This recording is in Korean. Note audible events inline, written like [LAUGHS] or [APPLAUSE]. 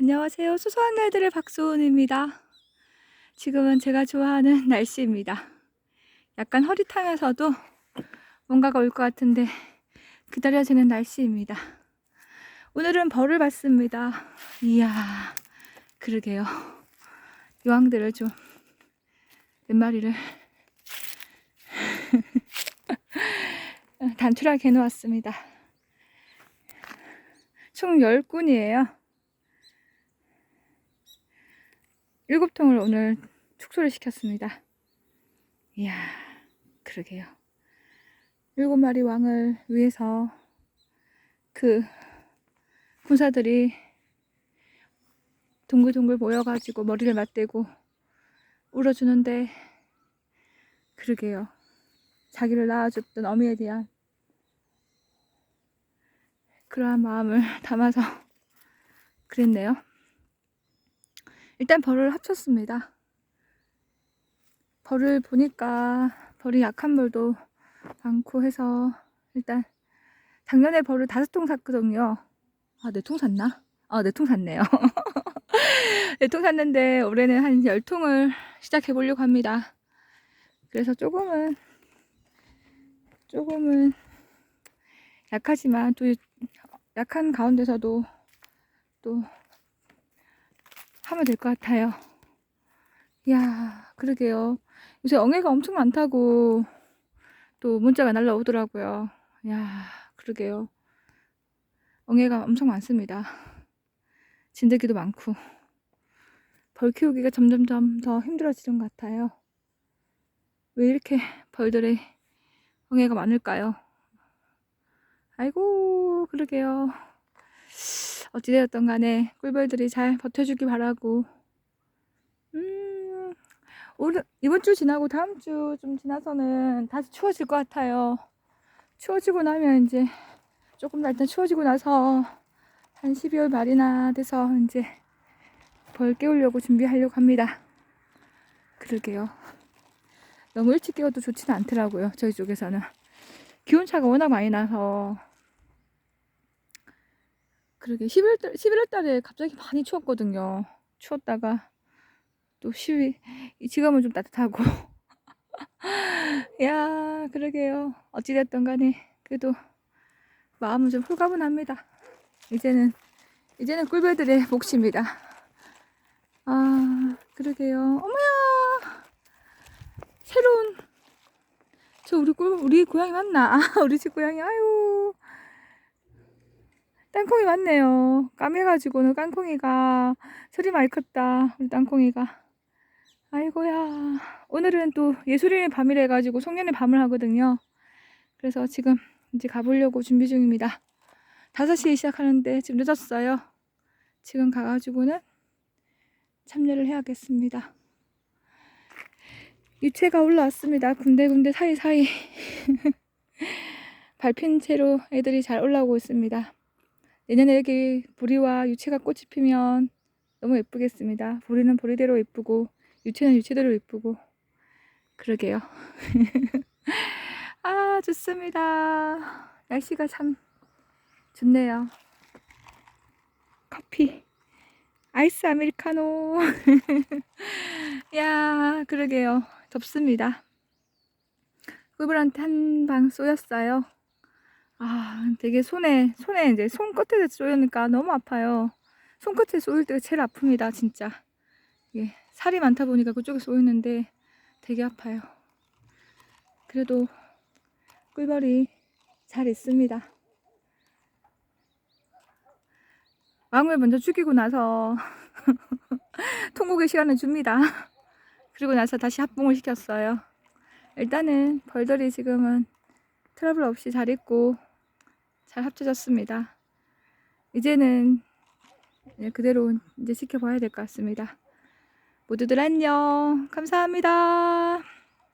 안녕하세요. 소소한 날들의 박소은입니다. 지금은 제가 좋아하는 [LAUGHS] 날씨입니다. 약간 허릿하면서도 뭔가가 올 것 같은데 기다려지는 날씨입니다. 오늘은 벌을 봤습니다. 이야, 그러게요. 요왕들을 좀 몇 마리를 [LAUGHS] 단출하게 해놓았습니다. 총 10군이에요. 일곱 통을 오늘 축소를 시켰습니다. 이야, 그러게요. 일곱 마리 왕을 위해서 그 군사들이 동글동글 모여가지고 머리를 맞대고 울어주는데 그러게요. 자기를 낳아줬던 어미에 대한 그러한 마음을 [LAUGHS] 담아서 그랬네요. 일단 벌을 합쳤습니다. 벌을 보니까 벌이 약한 벌도 많고 해서 일단 작년에 벌을 다섯 통 샀거든요. 아, 네 통 샀나? 아, 네 통 샀네요. [LAUGHS] 네 통 샀는데 올해는 한 열 통을 시작해 보려고 합니다. 그래서 조금은 조금은 약하지만 또 약한 가운데서도 또 하면 될 것 같아요. 이야, 그러게요. 요새 엉애가 엄청 많다고 또 문자가 날라오더라고요. 이야, 그러게요. 엉애가 엄청 많습니다. 진드기도 많고. 벌 키우기가 점점점 더 힘들어지는 것 같아요. 왜 이렇게 벌들의 엉애가 많을까요? 아이고, 그러게요. 어찌되었던 간에 꿀벌들이 잘 버텨주길 바라고. 음, 이번 주 지나고 다음 주 좀 지나서는 다시 추워질 것 같아요. 추워지고 나면 이제 조금 더 일단 추워지고 나서 한 12월 말이나 돼서 이제 벌 깨우려고 준비하려고 합니다. 그러게요. 너무 일찍 깨워도 좋지는 않더라고요 저희 쪽에서는. 기온차가 워낙 많이 나서 그러게 11월, 달, 11월 달에 갑자기 많이 추웠거든요. 추웠다가 또 12, 지금은 좀 따뜻하고. [LAUGHS] 야, 그러게요. 어찌됐든 간에 그래도 마음은 좀 홀가분합니다. 이제는 이제는 꿀벌들의 몫입니다. 아, 그러게요. 어머야! 새로운 저 우리 꿀 우리 고양이 맞나? 아, [LAUGHS] 우리 집 고양이 아유. 땅콩이 많네요. 까매가지고는 깡콩이가 소리 많이 컸다. 우리 땅콩이가. 아이고야. 오늘은 또 예술인의 밤이라 해가지고 송년회 밤을 하거든요. 그래서 지금 이제 가보려고 준비 중입니다. 5시에 시작하는데 지금 늦었어요. 지금 가가지고는 참여를 해야겠습니다. 유채가 올라왔습니다. 군데군데 사이사이. [LAUGHS] 밟힌 채로 애들이 잘 올라오고 있습니다. 내년에 여기 보리와 유채가 꽃이 피면 너무 예쁘겠습니다. 보리는 보리대로 예쁘고 유채는 유채대로 예쁘고 그러게요. [LAUGHS] 아 좋습니다. 날씨가 참 좋네요. 커피 아이스 아메리카노 [LAUGHS] 야 그러게요. 덥습니다. 꿀벌한테 한 방 쏘였어요. 아, 되게 손에, 손에 이제 손끝에 쏘이니까 너무 아파요. 손끝에 쏘일 때가 제일 아픕니다, 진짜. 예, 살이 많다 보니까 그쪽에 쏘이는데 되게 아파요. 그래도 꿀벌이 잘 있습니다. 왕을 먼저 죽이고 나서 [LAUGHS] 통곡의 시간을 줍니다. 그리고 나서 다시 합봉을 시켰어요. 일단은 벌들이 지금은 트러블 없이 잘 있고 잘 합쳐졌습니다. 이제는 그대로 이제 지켜봐야 될 것 같습니다. 모두들 안녕. 감사합니다.